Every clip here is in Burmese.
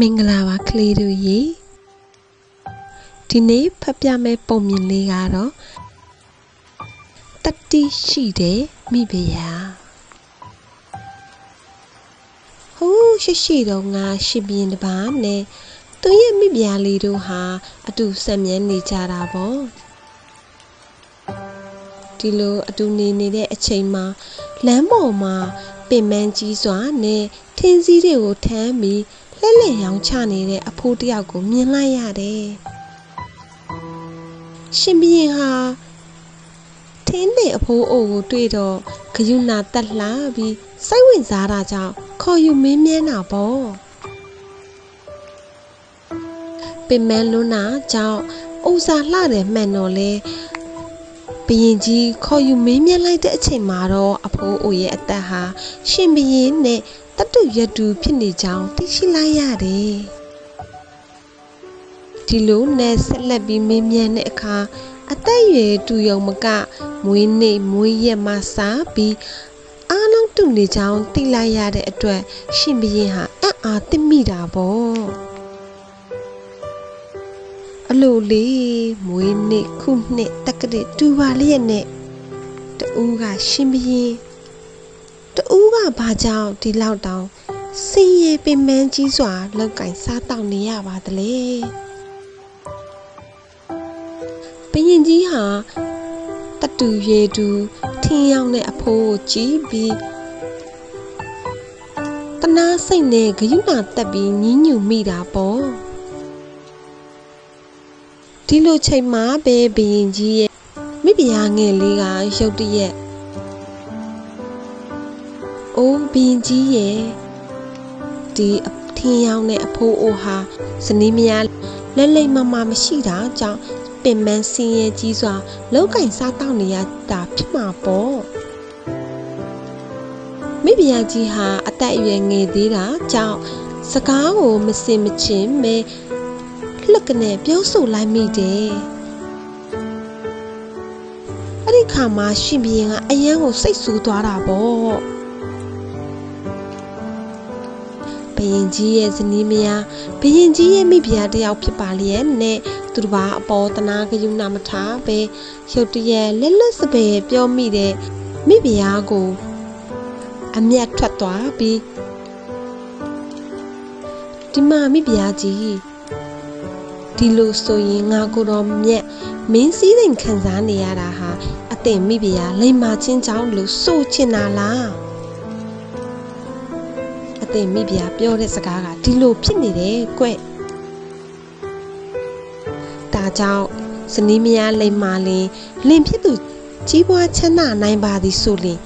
မင်္ဂလာပါကလေးတို့ရေဒီနေ့ဖတ်ပြမယ့်ပုံမြင်လေးကတော့တတိရှိတဲ့မိဖုရားဟိုးရှိရှိတော့ငါရှင်ပြင်းတစ်ပါးနဲ့သူရဲ့မိဖုရားလေးတို့ဟာအတူဆက်မြဲနေကြတာပေါ့ဒီလိုအတူနေနေတဲ့အချိန်မှာလမ်းပေါ်မှာပင်မန်းကြီးစွာနဲ့ထင်းစည်းတွေကိုထမ်းပြီး လှည့်လည်ရောင်ချနေတဲ့အဖိုးတစ်ယောက်ကိုမြင်လိုက်ရတယ်။ရှင်ဘီရင်ဟာထင်းနဲ့အဖိုးအိုကိုတွေ့တော့ဂယုဏတက်လှပြီးစိတ်ဝင်စားတာကြောင့်ခေါ်ယူမင်းမြန်းတာပေါ့။ပင်မန်းလွန်းတာကြောင့်ဥစားလှတယ်မှန်တော့လေဘရင်ကြီးခေါ်ယူမင်းမြန်းလိုက်တဲ့အချိန်မှာတော့အဖိုးအိုရဲ့အသက်ဟာရှင်ဘရင်နဲ့ တတုရတူဖြစ်နေကြောင်းသိရှိလိုက်ရတယ်ဒီလိုနဲ့ဆက်လက်ပြီးမင်းမြန်တဲ့အခါအသက်အရွယ်တူယုံမကမွေးနေ့မွေးရက်မှစားပြီးအားလုံးတူနေကြောင်းသိလိုက်ရတဲ့အတွက်ရှင်ဘရင်ဟာအံ့အားသင့်မိတာပေါ့အလိုလေးမွေးနေ့ခုနှစ်တက္ကရာတူပါလျက်နဲ့တူကရှင်ဘရင်တူက ဘာကြောင့်ဒီလောက်တောင်စင်ရပင်မန်းကြီးစွာလောက်ကင်စားတောက်နေရပါသလဲဘရင်ကြီးဟာတတူရေတူထင်းရောက်တဲ့အဖိုးကိုကြည့်ပြီးတနာစိတ်နဲ့ဂယုဏတက်ပြီးညင်းညူမိတာပေါ့ဒီလိုချိန်မှာပဲဘရင်ကြီးရဲ့မိဖုရားငယ်လေးကရုတ်တရက်။ အိုးဘင်ကြီးရဲ့ဒီအထင်းရောင်းတဲ့အဖိုးအိုဟာဇနီးမယားလက်လိမ့်မမမရှိတာကြောင့်ပင်မဆင်းရဲကြီးစွာလောက်ကင်စားတောက်နေရတာဖြစ်မှာပေါ့မိဖုရားကြီးဟာအသက်အရွယ်ငယ်သေးတာကြောင့်စကားကိုမစင်မချင်းပဲလှကနေပြောဆိုလိုက်မိတယ်အဲ့ဒီခါမှာရှင်ဘီရင်ကအယံကိုစိတ်ဆူသွားတာပေါ့ ဘရင်ကြီးရဲ့ဇနီးမယားဘရင်ကြီးရဲ့မိဖုရားတယောက်ဖြစ်ပါလျက်နဲ့သူတစ်ပါးအပေါ်တနာကယူနာမထားပဲရုတ်တရက်လက်လက်စပယ်ပြောမိတဲ့မိဖုရားကိုအမျက်ထွက်သွားပြီးဒီမှာမိဖုရားကြီးဒီလိုဆိုရင်ငါကိုတော့မြက်မင်းစည်းစိမ်ခံစားနေရတာဟာအတင်မိဖုရားလိမ္မာချင်းကြောင့်လို့ဆိုချင်တာလား အသိမိဖုရားပြောတဲ့စကားကဒီလိုဖြစ်နေတယ်ကွဒါကြောင့်ဇနီးမယားလိမ္မာလင်လင်ဖြစ်သူကြီးပွားချမ်းသာနိုင်ပါသည်ဆိုလင်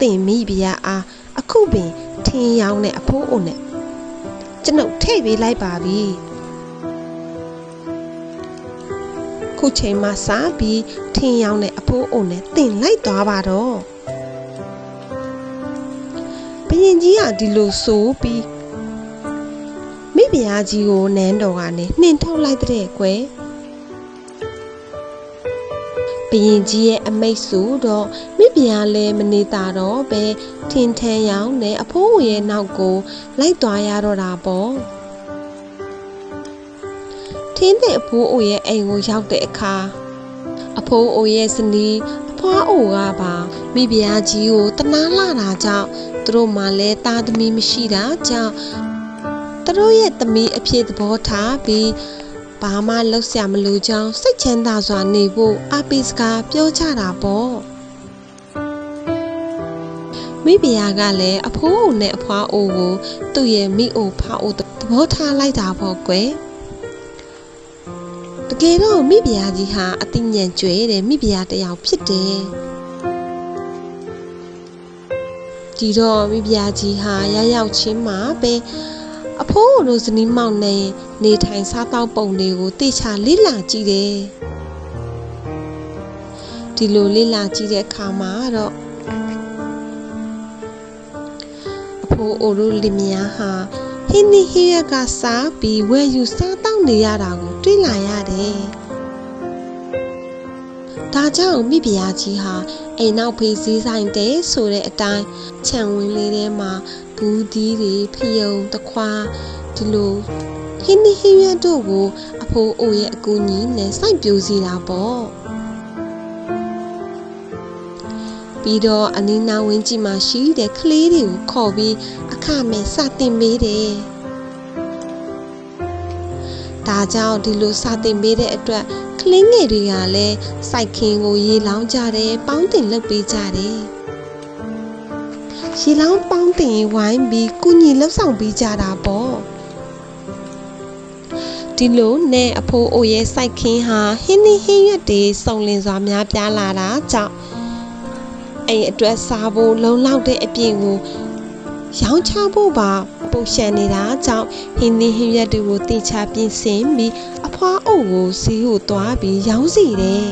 သင်မိဖုရားအားအခုပင်ထင်းရောင်းတဲ့အဖိုးအိုနဲ့ကျွန်ုပ်ထိတ်ပေးလိုက်ပါပြီခုချိန်မှစပြီးထင်းရောင်းတဲ့အဖိုးအိုနဲ့တင်လိုက်သွားပါတော့ဘ ရင်ကြီးကဒီလိုဆိုပြီးမိဖုရားကြီးကိုနန်းတော်ကနေနှင်ထုတ်လိုက်တဲ့ကွယ်ဘရင်ကြီးရဲ့အမိတ်ဆိုတော့မိဖုရားလည်းမနေတာတော့ပဲထင်ထန်ရောင်နဲ့အဖိုးဝရဲ့နောက်ကို လိုက်သွားရတော့တာပေါ့ထင်းတဲ့အဖိုးအိုရဲ့အိမ်ကိုရောက်တဲ့အခါအဖိုးအိုရဲ့ဇနီးအဖွားအိုကပါမိဖုရားကြီးကိုတနာလာတာကြောင့် သူတို့မှလည်းသားသမီးမရှိတာကြောင့်သူတို့ရဲ့သမီးအဖြစ်သဘောထားပြီးဘာမှလှုပ်ရှားမလို့ကြောင်းစိတ်ချမ်းသာစွာနေဖို့အပိစကားပြောကြတာပေါ့မိဖုရားကလည်းအဖိုးအိုနဲ့အဖွားအိုကိုသူ့ရဲ့မိအိုဖားအိုသဘောထားလိုက်တာပေါ့ကွယ်တကယ်တော့မိဖုရားကြီးဟာအသိဉာဏ်ကျွဲတဲ့မိဖုရားတစ်ယောက်ဖြစ်တယ် ဒီတော့မိဖုရားကြီးဟာရရောက်ချင်းမှာပဲအဖိုးတို့ဇနီးမောင်နဲ့နေထိုင်စားသောက်ပုံတွေကိုတေချာလေ့လာကြည့်တယ်ဒီလိုလေ့လာကြည့်တဲ့အခါမှာတော့အဖိုးအိုတို့လင်မယားဟာဟင်းနီဟင်းရက်ကစားပြီးဝယ်ယူစားတောက်နေရတာကိုတွေ့လာရတယ် ဒါကြောင့်မိဖုရားကြီးဟာအိမ်နောက်ဖေးစည်းဆိုင်တဲ့ဆိုတဲ့အတိုင်းခြံဝင်းလေးထဲမှာဘူးသီးတွေဖယုံတခွာဒီလိုဟင်းဒီဟင်းရွက်တို့ကို အဖိုးအိုရဲ့အကူအညီနဲ့စိုက်ပျိုးစီတာပေါ့ပြီးတော့အနီးနားဝင်းကြီးမှာရှိတဲ့ကလေးတွေကိုခေါ်ပြီးအခမဲ့စတင်ပေးတယ် ဒါကြောင့်ဒီလိုစတင်ပေးတဲ့အတွက်ကလေးငယ်တွေကလည်းစိုက်ခင်းကိုရေလောင်းကြတယ်ပေါင်းတင်လုပ်ပေးကြတယ်ရေလောင်းပေါင်းတင်ဝိုင်းပြီးကုညီလှုပ်ဆောင်ပေးကြတာပေါ့ဒီလိုနဲ့အဖိုးအိုရဲ့စိုက်ခင်းဟာဟင်းနှင်းဟင်းရွက်တွေစုံလင်စွာများပြားလာတာကြောင့်အဲ့အတွက်စားဖို့လုံလောက်တဲ့အပြင်ကို ရောင်းချဖို့ပါပုတ်ရှန်နေတာကြောင့်ဟင်းနှင်းဟင်းရွက်တွေကိုတင်ချပြင်ဆင်ပြီးအဖွားအုပ်ကိုဈေးကိုသွားပြီးရောင်းစီတယ်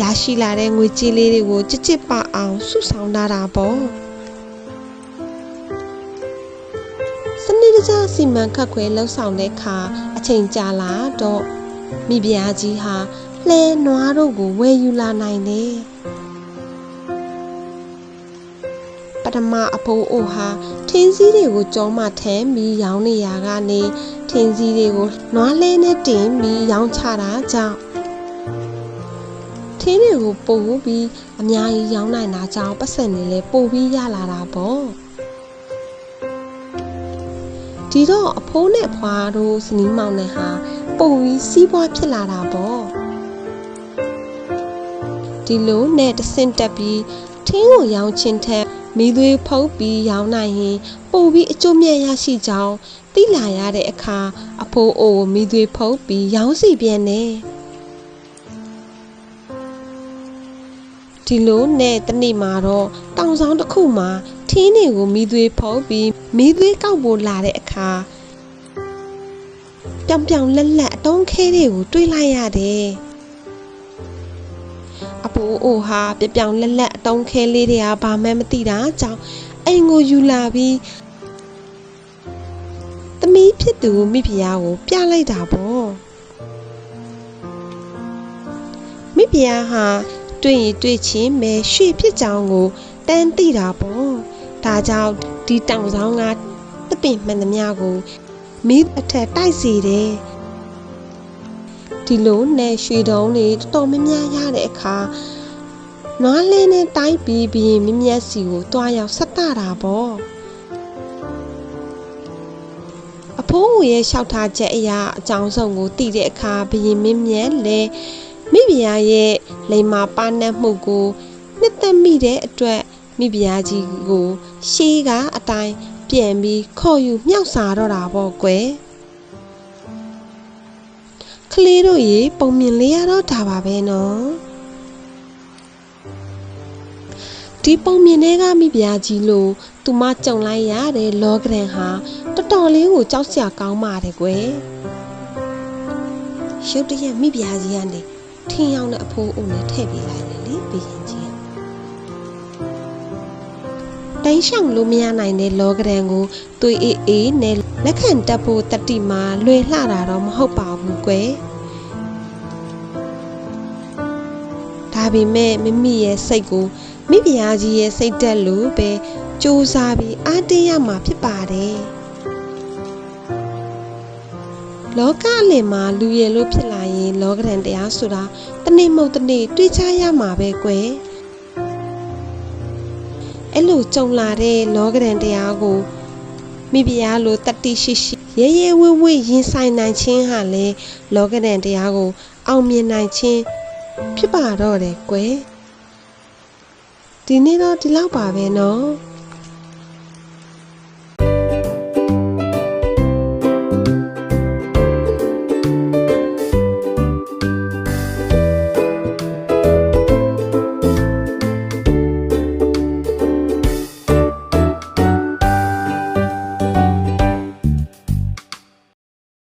ရရှိလာတဲ့ငွေကြေးလေးတွေကိုကြစ်ကြစ်ပအောင်စုဆောင်းထားတာပေါ့စနစ်တကျစီမံခန့်ခွဲလှုပ်ဆောင်တဲ့အခါအချိန်ကြာလာတော့မိဖုရားကြီးဟာလှဲနွားတို့ကိုဝယ်ယူလာနိုင်တယ် ထမအဖိုးအိုဟာထင်းစည်းတွေကိုကြောမှထဲပြီးရောင်းနေရကနေထင်းစည်းတွေကိုနွားလဲနဲ့တင်ပြီးရောင်းချတာကြောင့်ထင်းတွေကိုပို့ပြီးအများကြီးရောင်းနိုင်တာကြောင့်ပတ်စံနေလဲပို့ပြီးရလာတာပေါ့ဒီတော့အဖိုးနဲ့ဖွာတို့စနီးမောင်နဲ့ဟာပို့ပြီးစီးပွားဖြစ်လာတာပေါ့ဒီလိုနဲ့တဆင့်တက်ပြီးထင်းကိုရောင်းချင်းထက် မိသွေးဖုတ်ပြီးရောင်းနိုင်ရင်ပို့ပြီးအကျိုးမြတ်ရရှိကြောင်းသိလာရတဲ့အခါအဖိုးအိုကိုမိသွေးဖုတ်ပြီးရောင်းစီပြန်တယ်ဒီလိုနဲ့တနေ့မှာတော့တောင်ဆောင်တစ်ခုမှာထင်းတွေကိုမိသွေးဖုတ်ပြီးမိသွေးကောက်ဖို့လာတဲ့အခါပြောင်ပြောင်လက်လက်အတုံးခဲတွေကိုတွေးလိုက်ရတယ် အဖိုးအိုဟာပြပြောင်လက်လက်အတုံးခဲလေးတွေကဘာမှမသိတာကြောင့်အိမ်ကိုယူလာပြီးသမီးဖြစ်သူမိဖုရားကို ပြလိုက်တာပေါ့မိဖုရားဟာတွေ့ရင်တွေ့ချင်းပဲရွှေဖြစ်ကြောင်းကိုတန်းသိတာပေါ့ဒါကြောင့်ဒီတောင်ဆောင်ကတပင်မှန်သမျှကိုမီးအထက်တိုက်စီတယ် ဒီလိုနဲ့ရွှေတုံးတွေတော်တော်များများရတဲ့အခါနွားလင်းနဲ့တိုက်ပြီးပြီးမြမျက်စီကိုတွားရောက်ဆက်တာတာပေါ့အဖိုးကိုရဲ့လျှောက်ထားချက်အရာအကြောင်းဆုံးကိုသိတဲ့အခါဘရင်မင်းမြတ်လည်းမိဖုရားရဲ့လိမ္မာပါနတ်မှုကိုနှစ်သက်မိတဲ့အတွက်မိဖုရားကြီးကိုရှေးကအတိုင်းပြန်ပြီးခေါ်ယူမြောက်စားတော့တာပေါ့ကွယ် ကလေးတို့ရေပုံမြင်လေးရတော့ဒါပါပဲနော်ဒီပုံမြင်တွေကမိဖုရားကြီးလို့သူမကြုံလိုက်ရတဲ့လောကရန်ဟာတော်တော်လေးကိုကြောက်စရာကောင်းပါတယ်ကွယ်ရုတ်တရက်မိဖုရားကြီးကနေထင်းရောက်တဲ့အဖိုးအုံနဲ့ထည့်ပေးလိုက်တယ်လေဘီရင်ကြီး တိုင်းရှောင်လို့မရနိုင်တဲ့လောကရန်ကိုသွေးအေးအေးနဲ့လက်ခံတက်ဖို့တတိမှာလွယ်လှတာတော့မဟုတ်ပါဘူးကွယ်ဒါပေမဲ့မိမိရဲ့စိတ်ကိုမိဖုရားကြီးရဲ့စိတ်တက်လို့ပဲစူးစားပြီးအားတင်းရမှာဖြစ်ပါတယ်လောကအလင်မှာလူရည်လို့ဖြစ်လာရင် လောကရန်တရားဆိုတာတနေ့မဟုတ်တနေ့တွေးချရမှာပဲကွယ် အဲ့လိုကြုံလာတဲ့လောကရန်တရားကိုမိဖုရားလိုတတိရှိရှိရဲရဲဝဲဝဲရင်ဆိုင်နိုင်ခြင်းဟာလေလောကရန်တရားကို အောင်မြင်နိုင်ခြင်းဖြစ်ပါတော့တယ်ကွယ်ဒီနေ့တော့ဒီလောက်ပါပဲနော်